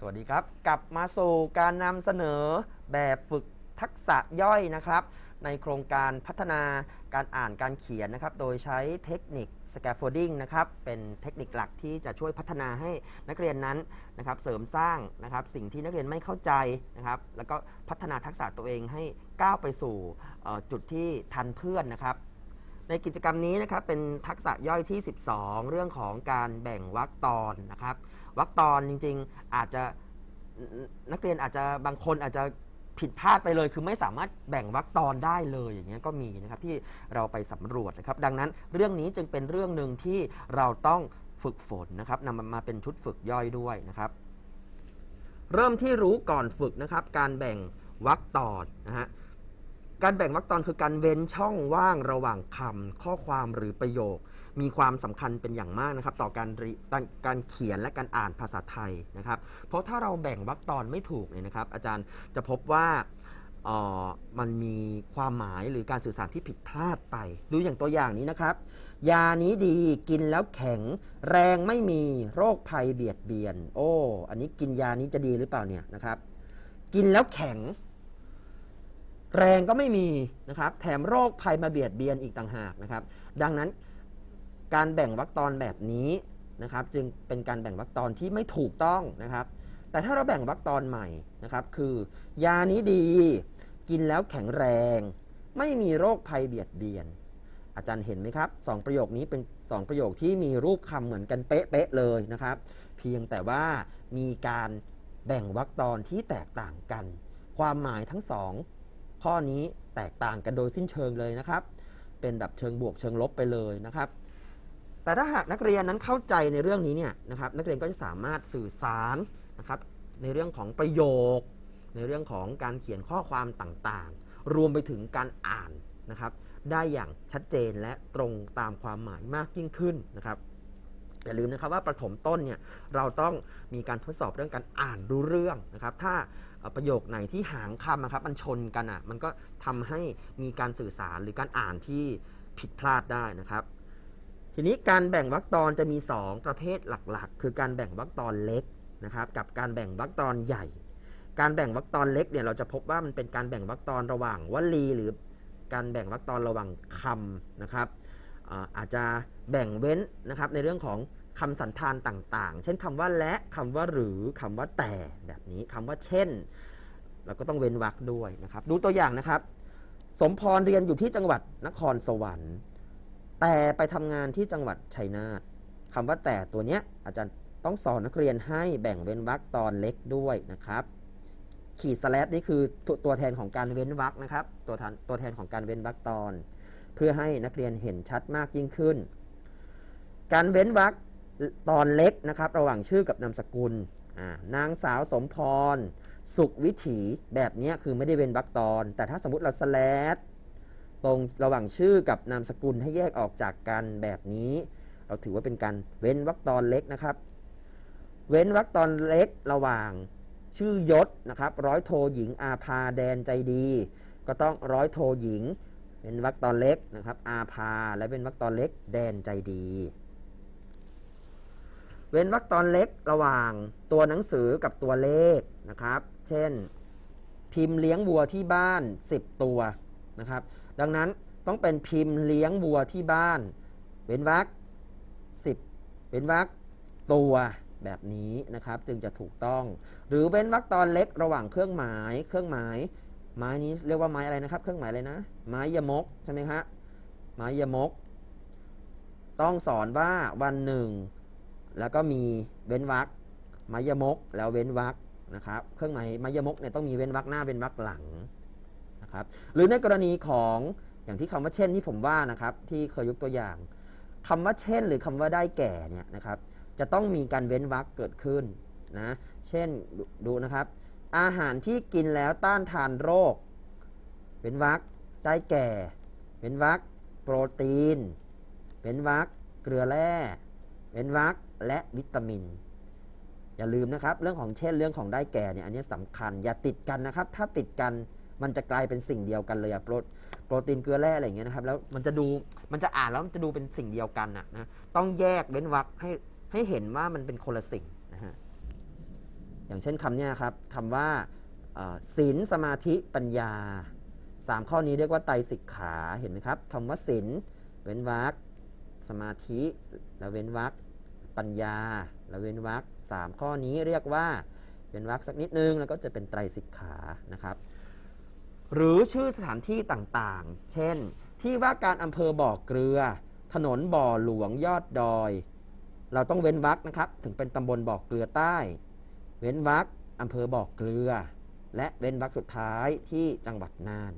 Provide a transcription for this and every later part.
สวัสดีครับ กลับมาสู่การนำเสนอแบบฝึกทักษะย่อยนะครับ ในโครงการพัฒนาการอ่านการเขียนนะครับ โดยใช้เทคนิค scaffolding นะครับ เป็นเทคนิคหลักที่จะช่วยพัฒนาให้นักเรียนนั้นนะครับ เสริมสร้างนะครับ สิ่งที่นักเรียนไม่เข้าใจนะครับ แล้วก็พัฒนาทักษะตัวเองให้ก้าวไปสู่จุดที่ทันเพื่อนนะครับในกิจกรรมนี้นะครับเป็นทักษะย่อยที่ 12 เรื่องของการแบ่งวรรคตอนนะครับ วรรคตอนจริง ๆ อาจจะนักเรียนอาจจะบางคนอาจจะผิดพลาดไปเลย คือไม่สามารถแบ่งวรรคตอนได้เลยอย่างเงี้ยก็มีนะครับที่เราไปสำรวจนะครับ ดังนั้นเรื่องนี้จึงเป็นเรื่องหนึ่งที่เราต้องฝึกฝนนะครับนำมันมาเป็นชุดฝึกย่อยด้วยนะครับ เริ่มที่รู้ก่อนฝึกนะครับ การแบ่งวรรคตอนนะฮะ การแบ่งวรรคตอนคือการเว้นช่องว่างระหว่างคำข้อความหรือประโยค มีความสำคัญเป็นอย่างมากนะครับ ต่อการการเขียนและการอ่านภาษาไทยนะครับ เพราะถ้าเราแบ่งวรรคตอนไม่ถูกเนี่ยนะครับ อาจารย์จะพบว่าออมันมีความหมายหรือการสื่อสารที่ผิดพลาดไป ดูอย่างตัวอย่างนี้นะครับ ยานี้ดีกินแล้วแข็ง แรงไม่มีโรคภัยเบียดเบียน โอ้ อันนี้กินยานี้จะดีหรือเปล่าเนี่ยนะครับ กินแล้วแข็ง แรงก็ไม่มีนะครับ แถมโรคภัยมาเบียดเบียนอีกต่างหากนะครับ ดังนั้นการแบ่งวรรคตอนแบบนี้นะครับ จึงเป็นการแบ่งวรรคตอนที่ไม่ถูกต้องนะครับ แต่ถ้าเราแบ่งวรรคตอนใหม่นะครับ คือยานี้ดี กินแล้วแข็งแรง ไม่มีโรคภัยเบียดเบียน อาจารย์เห็นไหมครับสองประโยคนี้เป็นสองประโยคที่มีรูปคำเหมือนกันเป๊ะๆเลยนะครับ เพียงแต่ว่ามีการแบ่งวรรคตอนที่แตกต่างกัน ความหมายทั้งสอง ข้อนี้แตกต่างกันโดยสิ้นเชิงเลยนะครับ เป็นแบบเชิงบวกเชิงลบไปเลยนะครับ แต่ถ้าหากนักเรียนนั้นเข้าใจในเรื่องนี้เนี่ยนะครับนักเรียนก็จะสามารถสื่อสารนะครับในเรื่องของประโยค ในเรื่องของการเขียนข้อความต่างๆ รวมไปถึงการอ่านนะครับ ได้อย่างชัดเจนและตรงตามความหมายมากยิ่งขึ้นนะครับ อย่าลืมนะครับว่าประถมต้นเนี่ยเราต้องมีการทดสอบเรื่องการอ่านรู้เรื่องนะครับ ถ้าประโยคไหนที่หางคำนะครับมันชนกันอะมันก็ทำให้มีการสื่อสารหรือการอ่านที่ผิดพลาดได้นะครับ ทีนี้การแบ่งวรรคตอนจะมี 2 ประเภทหลักๆ คือการแบ่งวรรคตอนเล็กนะครับ กับการแบ่งวรรคตอนใหญ่ การแบ่งวรรคตอนเล็กเนี่ยเราจะพบว่ามันเป็นการแบ่งวรรคตอนระหว่างวลีหรือการแบ่งวรรคตอนระหว่างคำนะครับ อาจจะแบ่งเว้นนะครับในเรื่องของคำสันธานต่าง ๆ เช่นคำว่าและคำว่าหรือคำว่าแต่แบบนี้คำว่าเช่น เราก็ต้องเว้นวรรคด้วยนะครับ ดูตัวอย่างนะครับ สมพรเรียนอยู่ที่จังหวัดนครสวรรค์ แต่ไปทำงานที่จังหวัดชัยนาทคำว่าแต่ตัวเนี้ยอาจารย์ต้องสอนนักเรียนให้แบ่งเว้นวรรคตอนเล็กด้วยนะครับ ขีดสแลชนี่คือตตัวแทนของการเว้นวรรคนะครับ ตัวแทนตัวแทนของการเว้นวรรคตอน เพื่อให้นักเรียนเห็นชัดมากยิ่งขึ้น การเว้นวรรคตอนเล็กนะครับระหว่างชื่อกับนามสกุล นางสาวสมพร สุขวิถีแบบนี้คือไม่ได้เว้นวรรคตอน แต่ถ้าสมมติเราสแลชตรงระหว่างชื่อกับนามสกุลให้แยกออกจากกันแบบนี้ เราถือว่าเป็นการเว้นวรรคตอนเล็กนะครับ เว้นวรรคตอนเล็กระหว่างชื่อยศนะครับร้อยโทหญิงอาภาแดนใจดี ก็ต้องร้อยโทหญิง เป็นวรรคตอนเล็กนะครับ อาภาและเป็นวรรคตอนเล็ก แดนใจดี เว้นวรรคตอนเล็กระหว่างตัวหนังสือกับตัวเลขนะครับ เช่น พิมพ์เลี้ยงวัวที่บ้าน 10 ตัวนะครับ ดังนั้นต้องเป็นพิมพ์เลี้ยงวัวที่บ้าน เว้นวรรค10 เว้นวรรคตัวแบบนี้นะครับจึงจะถูกต้อง หรือเว้นวรรคตอนเล็กระหว่างเครื่องหมาย เครื่องหมาย ไม้นี้เรียกว่าไม้อะไรนะครับ เครื่องหมายอะไรนะ ไม้ยมกใช่ไหมฮะไม้ยมก ต้องสอนว่าวันหนึ่ง แล้วก็มีเว้นวรรคไม้ยมก แล้วเว้นวรรคนะครับ เครื่องหมายไม้ยมกเนี่ยต้องมีเว้นวรรคหน้าเว้นวรรคหลังนะครับ หรือในกรณีของอย่างที่คำว่าเช่นที่ผมว่านะครับ ที่เคยยกตัวอย่างคำว่าเช่น หรือคำว่าได้แก่เนี่ยนะครับ จะต้องมีการเว้นวรรคเกิดขึ้นนะ เช่นดดูนะครับ อาหารที่กินแล้วต้านทานโรคเว้นวรรคได้แก่เว้นวรรคโปรตีนเว้นวรรคเกลือแร่เว้นวรรคและวิตามิน อย่าลืมนะครับ เรื่องของเช่นเรื่องของได้แก่เนี่ยอันนี้สำคัญอย่าติดกันนะครับ ถ้าติดกันมันจะกลายเป็นสิ่งเดียวกันเลยอะโปรโปรตีนเกลือแร่อะไรอย่างเงี้ยนะครับแล้วมันจะดูมันจะอ่านแล้วมันจะดูเป็นสิ่งเดียวกันอะนะต้องแยกเว้นวรรคให้ให้เห็นว่ามันเป็นคนละสิ่ง อย่างเช่นคำนี้ครับคำว่าศีลสมาธิปัญญาสามข้อนี้เรียกว่าไตรสิกขาเห็นไหมครับคำว่าศีลเว้นวรรคสมาธิแล้วเว้นวรรคปัญญาแล้วเว้นวรรคสามข้อนี้เรียกว่าเว้นวรรคสักนิดนึงแล้วก็จะเป็นไตรสิกขานะครับ หรือชื่อสถานที่ต่างๆ เช่น ที่ว่าการอำเภอบ่อเกลือ ถนนบ่อหลวงยอดดอย เราต้องเว้นวรรคนะครับ ถึงเป็นตำบลบ่อเกลือใต้ เว้นวรรคอำเภอบ่อเกลือ และเว้นวรรคสุดท้ายที่จังหวัดน่าน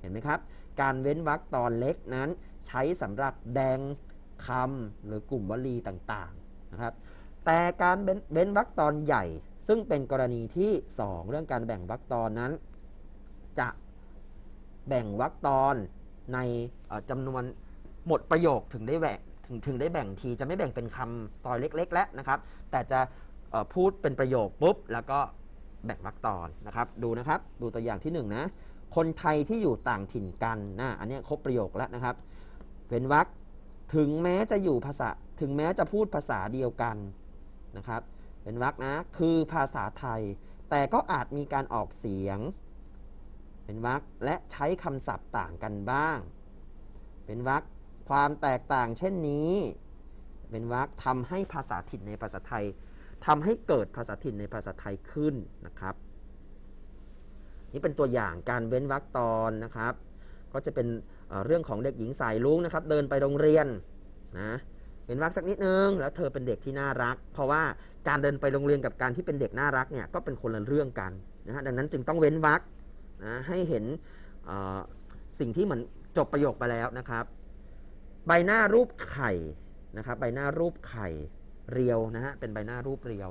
เห็นไหมครับ การเว้นวรรคตอนเล็กนั้น ใช้สำหรับแดงคำหรือกลุ่มวลีต่างๆนะครับ แต่การเว้นเว้นวรรคตอนใหญ่ ซึ่งเป็นกรณีที่ 2 เรื่องการแบ่งวรรคตอนนั้น จะแบ่งวรรคตอนในจำนวนหมดประโยคถึงได้แบ่งถึงถึงได้แบ่งทีจะไม่แบ่งเป็นคำตอนเล็ก ๆ แล้วนะครับ แต่จะ พูดเป็นประโยคปุ๊บ แล้วก็แบ่งวรรคตอนนะครับ ดูนะครับ ดูตัวอย่างที่หนึ่งนะคนไทยที่อยู่ต่างถิ่นกันนะอันนี้ครบประโยคแล้วนะครับเว้นวรรคถึงแม้จะอยู่ภาษาถึงแม้จะพูดภาษาเดียวกันนะครับเว้นวรรคนะคือภาษาไทย แต่ก็อาจมีการออกเสียงเป็นวรรคและใช้คำศัพท์ต่างกันบ้างเป็นวรรคความแตกต่างเช่นนี้เป็นวรรคทำให้ภาษาถิ่นในภาษาไทย ทำให้เกิดภาษาถิ่นในภาษาไทยขึ้นนะครับ นี่เป็นตัวอย่างการเว้นวรรคตอนนะครับ ก็จะเป็นเเรื่องของเด็กหญิงสายลุงนะครับ เดินไปโรงเรียนนะเว้นวรรคสักนิดนึงแล้วเธอเป็นเด็กที่น่ารัก เพราะว่าการเดินไปโรงเรียนกับการที่เป็นเด็กน่ารักเนี่ยก็เป็นคนละเรื่องกันนะฮะดังนั้นจึงต้องเว้นวรรคนะให้เห็นสิ่งที่เหมือนจบประโยคไปแล้วนะครับ ใบหน้ารูปไข่นะครับ ใบหน้ารูปไข่ เรียวนะฮะเป็นใบหน้ารูปเรียว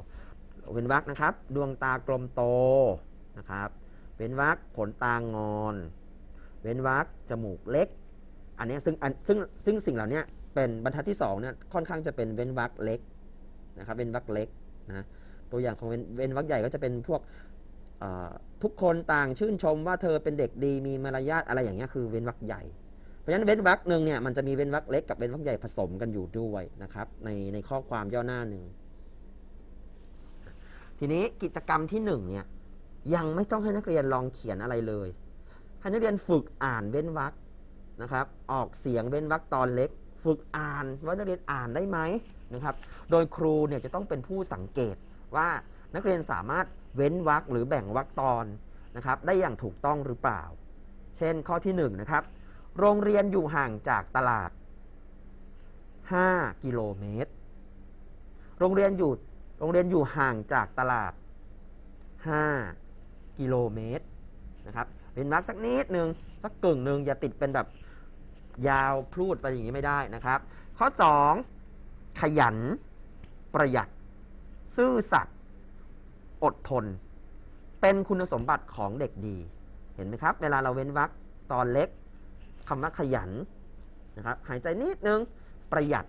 เว้นวรรคนะครับ ดวงตากลมโตนะครับ เว้นวรรคขนตางอน เว้นวรรคจมูกเล็ก อันนี้ซึ่งซึ่งซึ่งสิ่งเหล่านี้เป็นบรรทัดที่สองเนี่ยค่อนข้างจะเป็นเว้นวรรคเล็กนะครับเว้นวรรคเล็กนะตัวอย่างของเว้นเวนวรรคใหญ่ก็จะเป็นพวกทุกคนต่างชื่นชมว่าเธอเป็นเด็กดีมีมารยาทอะไรอย่างเงี้ยคือเว้นวรรคใหญ่ ราะฉะนั้นเว้นวรรคหนึ่งเนี่ยมันจะมีเว้นวรรคเล็กกับเว้นวรรคใหญ่ผสมกันอยู่ด้วยนะครับ ในในข้อความย่อหน้าหนึ่งทีนี้กิจกรรมที่หนึ่งเนี่ยยังไม่ต้องให้นักเรียนลองเขียนอะไรเลย ให้นักเรียนฝึกอ่านเว้นวรรคนะครับ ออกเสียงเว้นวรรคตอนเล็ก ฝึกอ่านว่านักเรียนอ่านได้ไหมนะครับ โดยครูเนี่ยจะต้องเป็นผู้สังเกตว่านักเรียนสามารถเว้นวรรคหรือแบ่งวรรคตอนนะครับ ได้อย่างถูกต้องหรือเปล่า เช่นข้อที่1นะครับ โรงเรียนอยู่ห่างจากตลาด 5 กิโลเมตร โรงเรียนอยู่โรงเรียนอยู่ห่างจากตลาด 5 กิโลเมตรนะครับเป็นวรรคสักนิดหนึ่งสักกึ่งหนึ่งอย่าติดเป็นแบบยาวพูดไปอย่างนี้ไม่ได้นะครับ ข้อ 2 ขยัน ประหยัด ซื่อสัตย์อดทน เป็นคุณสมบัติของเด็กดี เห็นไหมครับ เวลาเราเว้นวรรคตอนเล็ก คำว่าขยันนะครับหายใจนิดนึงประหยัด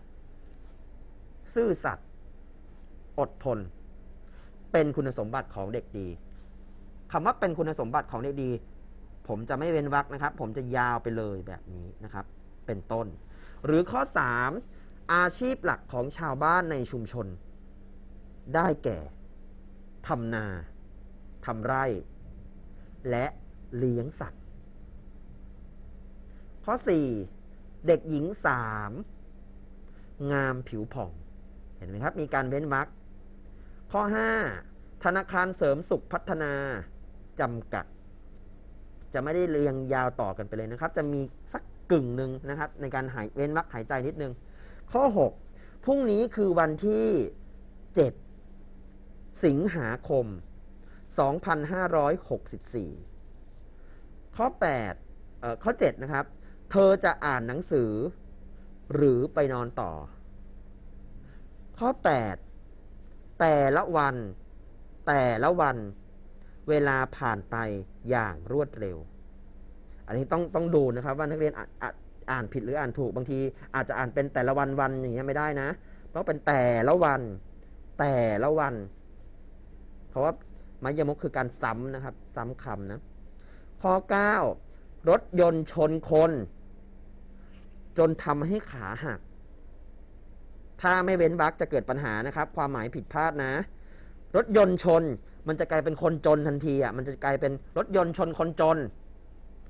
ซื่อสัตย์อดทน เป็นคุณสมบัติของเด็กดีคำว่าเป็นคุณสมบัติของเด็กดี ผมจะไม่เว้นวรรคนะครับ ผมจะยาวไปเลยแบบนี้นะครับ เป็นต้น หรือข้อ 3 อาชีพหลักของชาวบ้านในชุมชน ได้แก่ทำนาทำไร่ และเลี้ยงสัตว์ ข้อ 4 เด็กหญิง 3 งามผิวผ่อง เห็นไหมครับ มีการเว้นวรรคข้อ 5 ธนาคารเสริมสุขพัฒนาจำกัด จะไม่ได้เรียงยาวต่อกันไปเลยนะครับ จะมีสักกึ่งหนึ่งนะครับ ในการหายเว้นวรรคหายใจนิดนึง ข้อ 6 พรุ่งนี้คือวันที่ 7 สิงหาคม 2564 ข้อ8เอ่อข้อ 7 นะครับ เธอจะอ่านหนังสือ หรือไปนอนต่อ ข้อ 8 แต่ละวัน แต่ละวัน เวลาผ่านไปอย่างรวดเร็ว อันนี้ต้องต้องดูนะครับว่านักเรียนอ่านอ่านอ่านผิดหรืออ่านถูกบางที อาจจะอ่านเป็นแต่ละวันวันอย่างเงี้ยไม่ได้นะต้องเป็นแต่ละวัน แต่ละวัน เพราะว่าม้ยมกคือการซ้ำนะครับ ซ้ำคำนะข้อ 9 รถยนต์ชนคน จนทำให้ขาหัก ถ้าไม่เว้นวรรคจะเกิดปัญหานะครับ ความหมายผิดพลาดนะ รถยนต์ชนมันจะกลายเป็นคนจนทันทีอะมันจะกลายเป็นรถยนต์ชนคนจน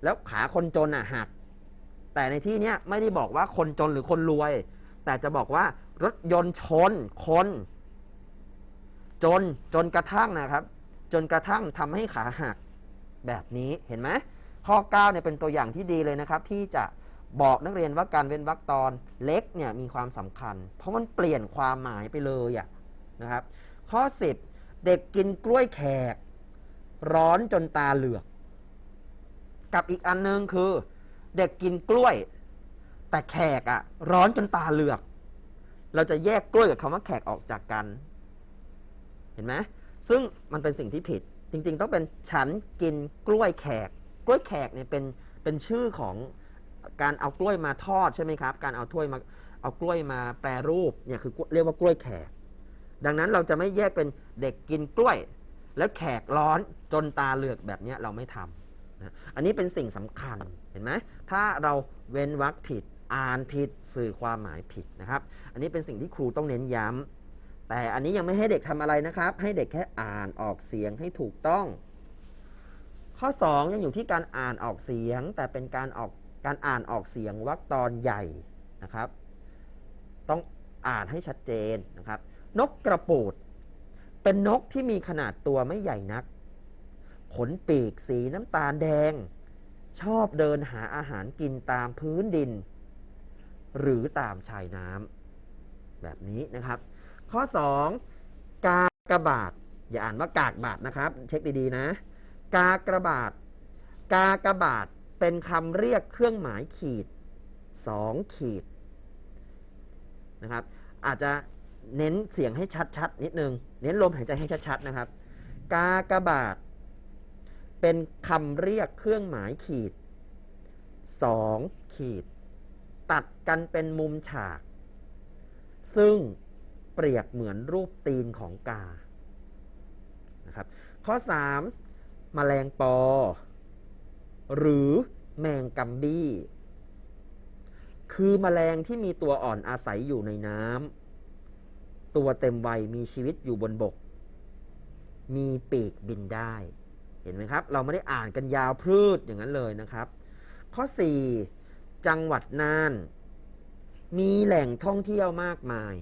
แล้วขาคนจนอะหัก แต่ในที่เนี้ยไม่ได้บอกว่าคนจนหรือคนรวย แต่จะบอกว่ารถยนต์ชนคน จนจนกระทั่งนะครับ จนกระทั่งทำให้ขาหักแบบนี้เห็นไหมข้อ 9เนี่ยเป็นตัวอย่างที่ดีเลยนะครับ ที่จะ บอกนักเรียนว่าการเว้นวรรคตอนเล็กเนี่ยมีความสำคัญ เพราะมันเปลี่ยนความหมายไปเลยอะนะครับ ข้อ 10 เด็กกินกล้วยแขก ร้อนจนตาเหลือก กับอีกอันนึงคือ เด็กกินกล้วย แต่แขกอะร้อนจนตาเหลือก เราจะแยกกล้วยกับคำว่าแขกออกจากกัน เห็นไหมซึ่งมันเป็นสิ่งที่ผิด จริง ๆ ต้องเป็นฉันกินกล้วยแขก กล้วยแขกเนี่ยเป็นเป็นชื่อของ การเอากล้วยมาทอดใช่ไหมครับ การเอาถ้วยมาเอากล้วยมาแปรรูปเนี่ยคือเรียกว่ากล้วยแขก ดังนั้นเราจะไม่แยกเป็นเด็กกินกล้วย แล้วแขกร้อนจนตาเหลือกแบบนี้เราไม่ทำนะอันนี้เป็นสิ่งสำคัญเห็นไหมถ้าเราเว้นวรรคผิดอ่านผิดสื่อความหมายผิดนะครับ อันนี้เป็นสิ่งที่ครูต้องเน้นย้ำแต่อันนี้ยังไม่ให้เด็กทำอะไรนะครับ ให้เด็กแค่อ่านออกเสียงให้ถูกต้อง ข้อ 2 ยังอยู่ที่การอ่านออกเสียง แต่เป็นการออก การอ่านออกเสียงวรรคตอนใหญ่นะครับ ต้องอ่านให้ชัดเจนนะครับ นกกระปูด เป็นนกที่มีขนาดตัวไม่ใหญ่นัก ขนปีกสีน้ำตาลแดง ชอบเดินหาอาหารกินตามพื้นดิน หรือตามชายน้ำแบบนี้นะครับ ข้อ 2 กากระบาด อย่าอ่านว่ากากบาทนะครับ เช็คดีๆนะ กากระบาด กากระบาด เป็นคำเรียกเครื่องหมายขีด 2 ขีดนะครับ อาจจะเน้นเสียงให้ชัดๆนิดนึง เน้นลมหายใจให้ชัดๆนะครับ กากบาท เป็นคำเรียกเครื่องหมายขีด 2 ขีด ตัดกันเป็นมุมฉาก ซึ่งเปรียบเหมือนรูปตีนของกานะครับข้อ 3 แมลงปอ หรือแมงกัมบี้ คือแมลงที่มีตัวอ่อนอาศัยอยู่ในน้ำตัวเต็มวัยมีชีวิตอยู่บนบก มีปีกบินได้ เห็นไหมครับ เราไม่ได้อ่านกันยาวพืชอย่างนั้นเลยนะครับ ข้อ 4 จังหวัดน่าน มีแหล่งท่องเที่ยวมากมาย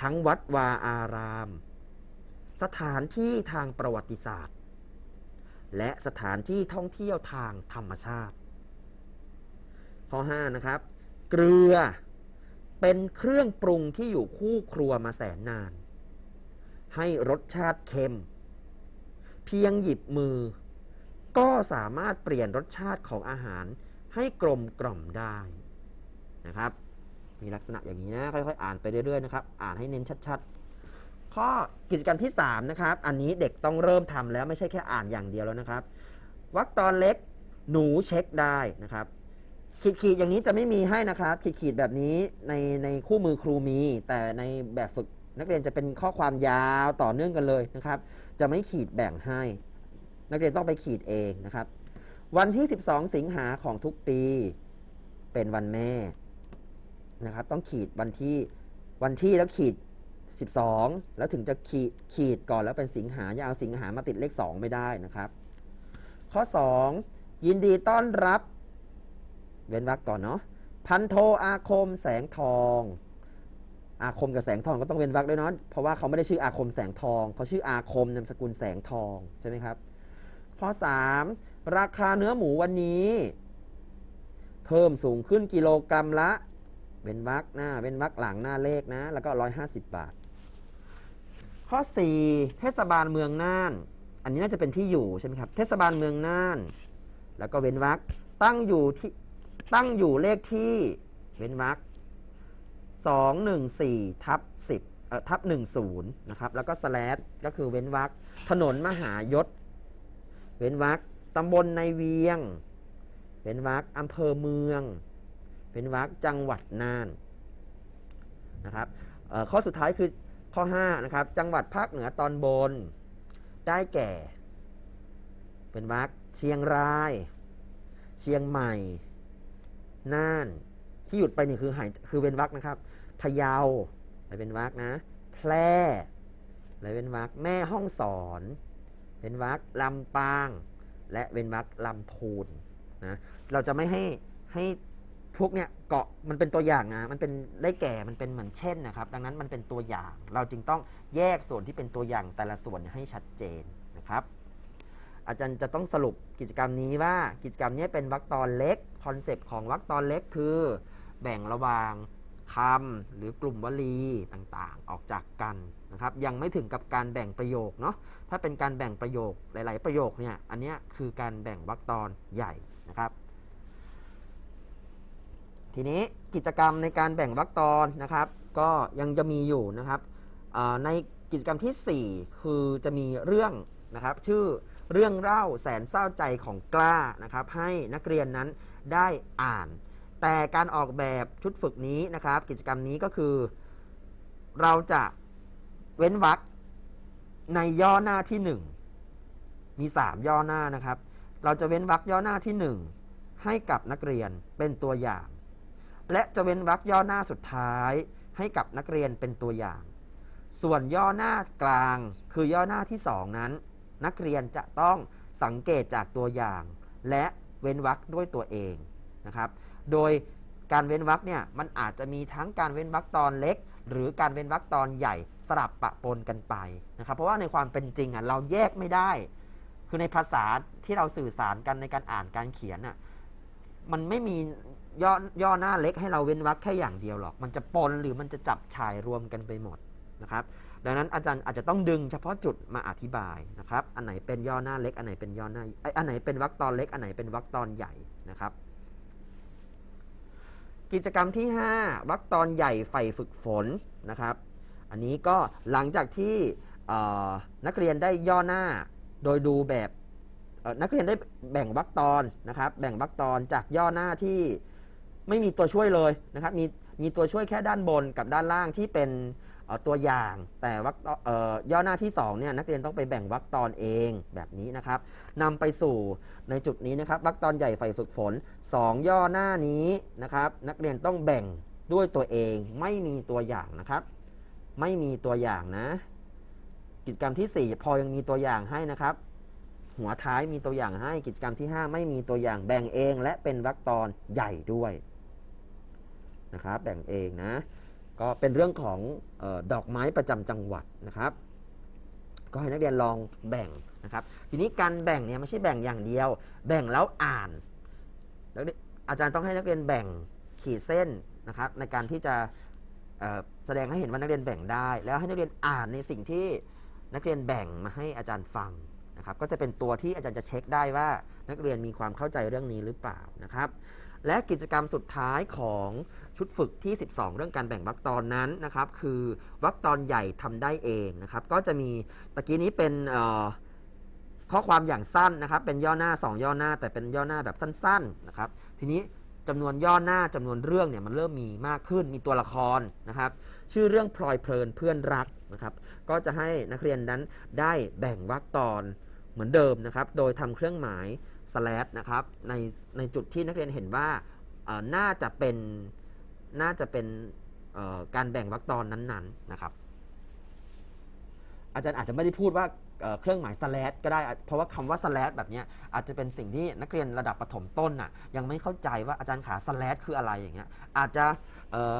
ทั้งวัดวาอาราม สถานที่ทางประวัติศาสตร์ และสถานที่ท่องเที่ยวทางธรรมชาติ ข้อ 5 นะครับ เกลือเป็นเครื่องปรุงที่อยู่คู่ครัวมาแสนนาน ให้รสชาติเค็ม เพียงหยิบมือ ก็สามารถเปลี่ยนรสชาติของอาหารให้กลมกล่อมได้นะครับ มีลักษณะอย่างนี้นะ ค่อยๆ อ่านไปเรื่อยๆนะครับ อ่านให้เน้นชัดๆ ข้อกิจกรรมที่ 3 นะครับ อันนี้เด็กต้องเริ่มทำแล้วไม่ใช่แค่อ่านอย่างเดียวแล้วนะครับวรรคตอนเล็กหนูเช็คได้นะครับ ขีดๆอย่างนี้จะไม่มีให้นะครับ ขีดๆแบบนี้ในในคู่มือครูมี แต่ในแบบฝึกนักเรียนจะเป็นข้อความยาวต่อเนื่องกันเลยนะครับ จะไม่ขีดแบ่งให้ นักเรียนต้องไปขีดเองนะครับ วันที่ 12 สิงหาของทุกปีเป็นวันแม่นะครับ ต้องขีดวันที่วันที่แล้วขีด 12 แล้วถึงจะขีดขีดก่อนแล้วเป็นสิงหาอย่าเอาสิงหามาติดเลข 2 ไม่ได้นะครับ ข้อ 2 ยินดีต้อนรับ เว้นวรรคก่อนเนาะพันโทอาคมแสงทอง อาคมกับแสงทองก็ต้องเว้นวรรคด้วยเนาะเพราะว่าเขาไม่ได้ชื่ออาคมแสงทองเขาชื่ออาคมนามสกุลแสงทองใช่ไหมครับ ข้อ 3 ราคาเนื้อหมูวันนี้ เพิ่มสูงขึ้นกิโลกรัมละเว้นวรรคหน้าเว้นวรรคหลังหน้าเลขนะ แล้วก็ 150 บาท ข้อ 4 เทศบาลเมืองน่าน อันนี้น่าจะเป็นที่อยู่ใช่ไหมครับ เทศบาลเมืองน่าน แล้วก็เว้นวรรคตั้งอยู่ที่ตั้งอยู่เลขที่เว้นวรรค214ทับ10เอ่อทับ10นะครับ แล้วก็สแลชก็คือเว้นวรรคถนนมหายศ เว้นวรรคตำบลในเวียง เว้นวรรคอำเภอเมือง เว้นวรรคจังหวัดน่านนะครับข้อสุดท้ายคือ ข้อ5นะครับจังหวัดภาคเหนือตอนบน ได้แก่ เป็นวรรคเชียงราย เชียงใหม่ น่าน ที่หยุดไปนี่คือหายคือเว้นวรรคนะครับพะเยาไปเป็นวรรคนะ แพร่และเว้นวรรคแม่ห้องสอนเว้นวรรคลำปาง และเว้นวรรคลำพูนนะเราจะไม่ให้ให้ พวกเนี้ยเกาะมันเป็นตัวอย่างนะมันเป็นได้แก่มันเป็นเหมือนเช่นนะครับ ดังนั้นมันเป็นตัวอย่าง เราจึงต้องแยกส่วนที่เป็นตัวอย่างแต่ละส่วนให้ชัดเจนนะครับ อาจารย์จะต้องสรุปกิจกรรมนี้ว่ากิจกรรมนี้เป็นวรรคตอนเล็กคอนเซปต์ของวรรคตอนเล็กคือ แบ่งระหว่างคำหรือกลุ่มวลีต่างๆ ออกจากกันนะครับ ยังไม่ถึงกับการแบ่งประโยคเนาะถ้าเป็นการแบ่งประโยคหลาย ๆ ประโยคเนี่ยอันนี้คือการแบ่งวรรคตอนใหญ่นะครับ ทีนี้กิจกรรมในการแบ่งวรรคตอนนะครับ ก็ยังจะมีอยู่นะครับในกิจกรรมทีสี่ 4 คือจะมีเรื่องนะครับ ชื่อเรื่องเล่าแสนเศร้าใจของกล้านะครับ ให้นักเรียนนั้นได้อ่าน แต่การออกแบบชุดฝึกนี้นะครับ กิจกรรมนี้ก็คือ เราจะเว้นวรรคในย่อหน้าที่ 1 มี 3 ย่อหน้านะครับ เราจะเว้นวรรคย่อหน้าที่ 1 ให้กับนักเรียนเป็นตัวอย่าง และจะเว้นวรรคย่อหน้าสุดท้ายให้กับนักเรียนเป็นตัวอย่าง ส่วนย่อหน้ากลางคือย่อหน้าที่ 2 นั้น นักเรียนจะต้องสังเกตจากตัวอย่าง และเว้นวรรคด้วยตัวเองนะครับ โดยการเว้นวรรคเนี่ยมันอาจจะมีทั้งการเว้นวรรคตอนเล็ก หรือการเว้นวรรคตอนใหญ่สลับปะปนกันไปนะครับเพราะว่าในความเป็นจริงอะเราแยกไม่ได้ คือในภาษาที่เราสื่อสารกันในการอ่านการเขียนอะมันไม่มี ย่อย่อหน้าเล็กให้เราเว้นวรรคแค่อย่างเดียวหรอก มันจะปนหรือมันจะจับฉายรวมกันไปหมดนะครับ ดังนั้นอาจารย์อาจจะต้องดึงเฉพาะจุดมาอธิบายนะครับ อันไหนเป็นย่อหน้าเล็ก อันไหนเป็นย่อหน้าอันไหนเป็นวรรคตอนเล็ก อันไหนเป็นวรรคตอนใหญ่นะครับ กิจกรรมที่ 5วรรคตอนใหญ่ใฝ่ฝึกฝนนะครับ อันนี้ก็หลังจากที่นักเรียนได้ย่อหน้าโดยดูแบบนักเรียนได้แบ่งวรรคตอนนะครับ แบ่งวรรคตอนจากย่อหน้าที่ ไม่มีตัวช่วยเลยนะครับมีมีตัวช่วยแค่ด้านบนกับด้านล่างที่เป็นตัวอย่าง แต่วรรคต่อย่อหน้าที่2เนี่ยนักเรียนต้องไปแบ่งวรรคตอนเองแบบนี้นะครับนำไปสู่ในจุดนี้นะครับวรรคตอนใหญ่ใฝ่ฝึกฝน 2 ย่อหน้านี้นะครับ นักเรียนต้องแบ่งด้วยตัวเองไม่มีตัวอย่างนะครับ ไม่มีตัวอย่างนะ กิจกรรมที่ 4 พอยังมีตัวอย่างให้นะครับ หัวท้ายมีตัวอย่างให้กิจกรรมที่ 5 ไม่มีตัวอย่างแบ่งเอง และเป็นวรรคตอนใหญ่ด้วย นะครับแบ่งเองนะก็เป็นเรื่องของออดอกไม้ประจำจังหวัดนะครับ ก็ให้นักเรียนลองแบ่งนะครับ ทีนี้การแบ่งเนี่ยไม่ใช่แบ่งอย่างเดียว แบ่งแล้วอ่านแล้วอาจารย์ต้องให้นักเรียนแบ่งขีดเส้นนะครับ ในการที่จะแสดงให้เห็นว่านักเรียนแบ่งได้ แล้วให้นักเรียนอ่านในสิ่งที่นักเรียนแบ่งมาให้อาจารย์ฟังนะครับ ก็จะเป็นตัวที่อาจารย์จะเช็คได้ว่านักเรียนมีความเข้าใจเรื่องนี้หรือเปล่านะครับ และกิจกรรมสุดท้ายของ ชุดฝึกที่ 12 เรื่องการแบ่งวรรคตอนนั้นนะครับ คือวรรคตอนใหญ่ทำได้เองนะครับ ก็จะมีตะกี้นี้เป็นข้อความอย่างสั้นนะครับ เป็นย่อหน้า 2 ย่อหน้า แต่เป็นย่อหน้าแบบสั้นๆนะครับ ทีนี้จำนวนย่อหน้าจำนวนเรื่องเนี่ยมันเริ่มมีมากขึ้นมีตัวละครนะครับ ชื่อเรื่องพลอยเพลินเพื่อนรักนะครับ ก็จะให้นักเรียนนั้นได้แบ่งวรรคตอนเหมือนเดิมนะครับ โดยทำเครื่องหมาย slash นะครับในในจุดที่นักเรียนเห็นว่าน่าจะเป็น น่าจะเป็นการแบ่งวรรคตอนนั้นๆนะครับ อาจารย์อาจจะไม่ได้พูดว่าเเครื่องหมาย slash ก็ได้ เพราะว่าคำว่า slash แบบนี้อาจจะเป็นสิ่งที่นักเรียนระดับประถมต้นน่ะยังไม่เข้าใจว่าอาจารย์ขา slash คืออะไรอย่างเงี้ยอาจจะเอ่อ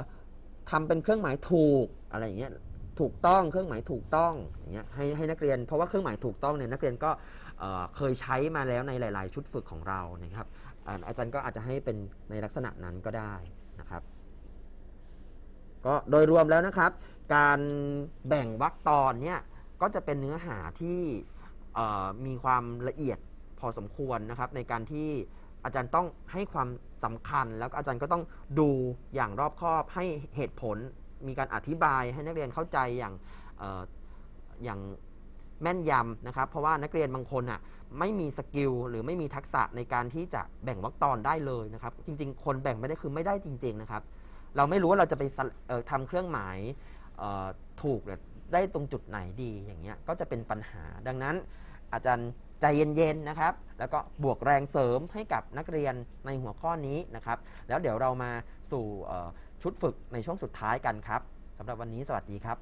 ทำเป็นเครื่องหมายถูกอะไรอย่างเงี้ยถูกต้องเครื่องหมายถูกต้องอย่างเงี้ยให้ให้นักเรียน เพราะว่าเครื่องหมายถูกต้องเนี่ยนักเรียนก็เอ่อเคยใช้มาแล้วในหลาย ๆ ชุดฝึกของเรานะครับอาจารย์ก็อาจจะให้เป็นในลักษณะนั้นก็ได้ ก็โดยรวมแล้วนะครับ การแบ่งวรรคตอนเนี่ยก็จะเป็นเนื้อหาที่มีความละเอียดพอสมควรนะครับ ในการที่อาจารย์ต้องให้ความสำคัญ แล้วก็อาจารย์ก็ต้องดูอย่างรอบคอบให้เหตุผล มีการอธิบายให้นักเรียนเข้าใจอย่างอออย่างแม่นยำนะครับ เพราะว่านักเรียนบางคนอะไม่มีสกิลหรือไม่มีทักษะในการที่จะแบ่งวรรคตอนได้เลยนะครับ จริง ๆ คนแบ่งไม่ได้คือไม่ได้จริง ๆ นะครับ เราไม่รู้ว่าเราจะไปสะเอ่อทำเครื่องหมายเอ่อถูกได้ตรงจุดไหนดีอย่างเงี้ยก็จะเป็นปัญหา ดังนั้น อาจารย์ใจเย็นๆนะครับ แล้วก็บวกแรงเสริมให้กับนักเรียนในหัวข้อนี้นะครับ แล้วเดี๋ยวเรามาสู่เอ่อชุดฝึกในช่วงสุดท้ายกันครับสำหรับวันนี้สวัสดีครับ